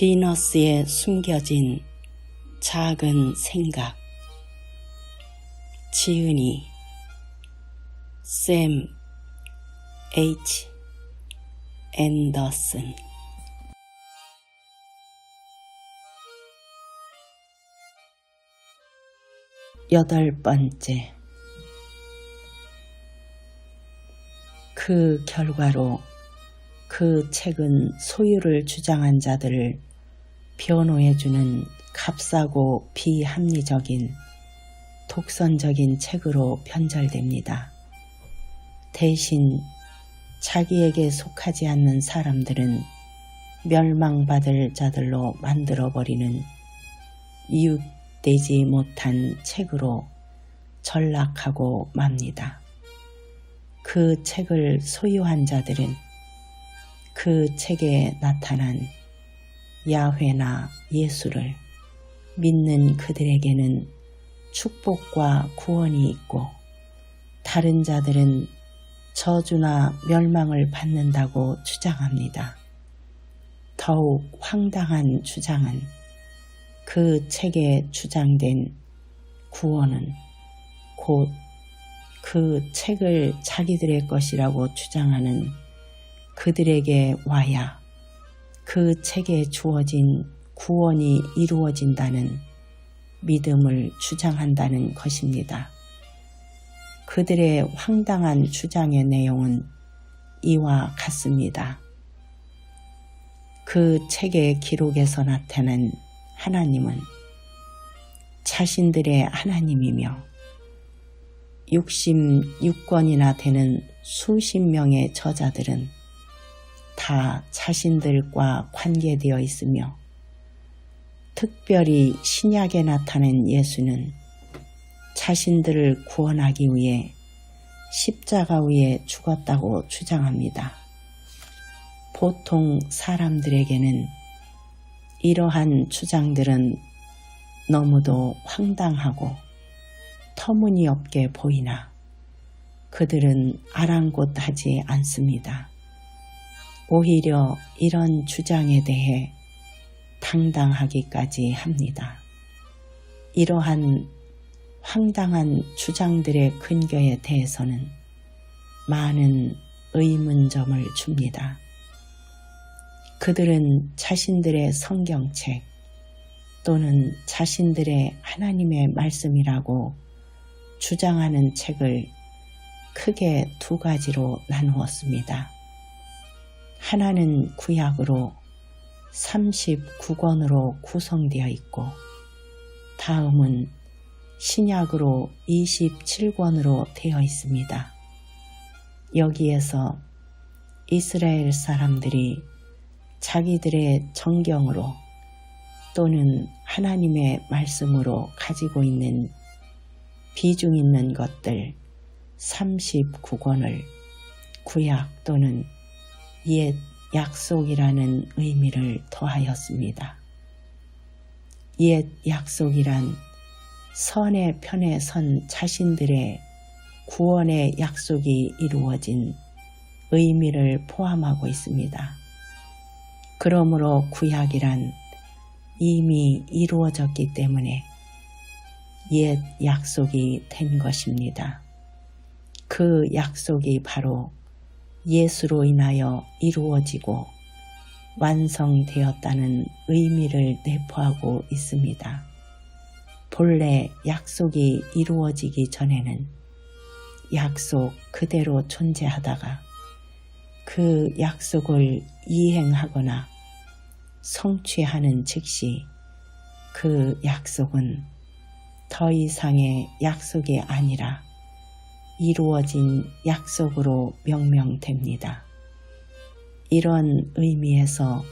비너스에 숨겨진 작은 생각. 지은이 샘 H. 앤더슨. 여덟 번째. 그 결과로 그 책은 소유를 주장한 자들을 변호해주는 값싸고 비합리적인 독선적인 책으로 변절됩니다. 대신 자기에게 속하지 않는 사람들은 멸망받을 자들로 만들어버리는 이웃되지 못한 책으로 전락하고 맙니다. 그 책을 소유한 자들은 그 책에 나타난 야훼나 예수를 믿는 그들에게는 축복과 구원이 있고 다른 자들은 저주나 멸망을 받는다고 주장합니다. 더욱 황당한 주장은 그 책에 주장된 구원은 곧 그 책을 자기들의 것이라고 주장하는 그들에게 와야 그 책에 주어진 구원이 이루어진다는 믿음을 주장한다는 것입니다. 그들의 황당한 주장의 내용은 이와 같습니다. 그 책의 기록에서 나타난 하나님은 자신들의 하나님이며 66권이나 되는 수십 명의 저자들은 다 자신들과 관계되어 있으며 특별히 신약에 나타낸 예수는 자신들을 구원하기 위해 십자가 위에 죽었다고 주장합니다. 보통 사람들에게는 이러한 주장들은 너무도 황당하고 터무니없게 보이나 그들은 아랑곳하지 않습니다. 오히려 이런 주장에 대해 당당하기까지 합니다. 이러한 황당한 주장들의 근거에 대해서는 많은 의문점을 줍니다. 그들은 자신들의 성경책 또는 자신들의 하나님의 말씀이라고 주장하는 책을 크게 두 가지로 나누었습니다. 하나는 구약으로 39권으로 구성되어 있고 다음은 신약으로 27권으로 되어 있습니다. 여기에서 이스라엘 사람들이 자기들의 정경으로 또는 하나님의 말씀으로 가지고 있는 비중 있는 것들 39권을 구약 또는 옛 약속이라는 의미를 더하였습니다. 옛 약속이란 선의 편에 선 자신들의 구원의 약속이 이루어진 의미를 포함하고 있습니다. 그러므로 구약이란 이미 이루어졌기 때문에 옛 약속이 된 것입니다. 그 약속이 바로 예수로 인하여 이루어지고 완성되었다는 의미를 내포하고 있습니다. 본래 약속이 이루어지기 전에는 약속 그대로 존재하다가 그 약속을 이행하거나 성취하는 즉시 그 약속은 더 이상의 약속이 아니라 이루어진 약속으로 명명됩니다. 이런 의미에서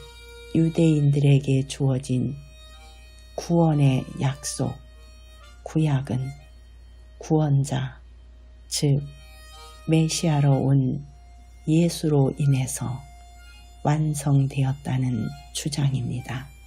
유대인들에게 주어진 구원의 약속, 구약은 구원자, 즉 메시아로 온 예수로 인해서 완성되었다는 주장입니다.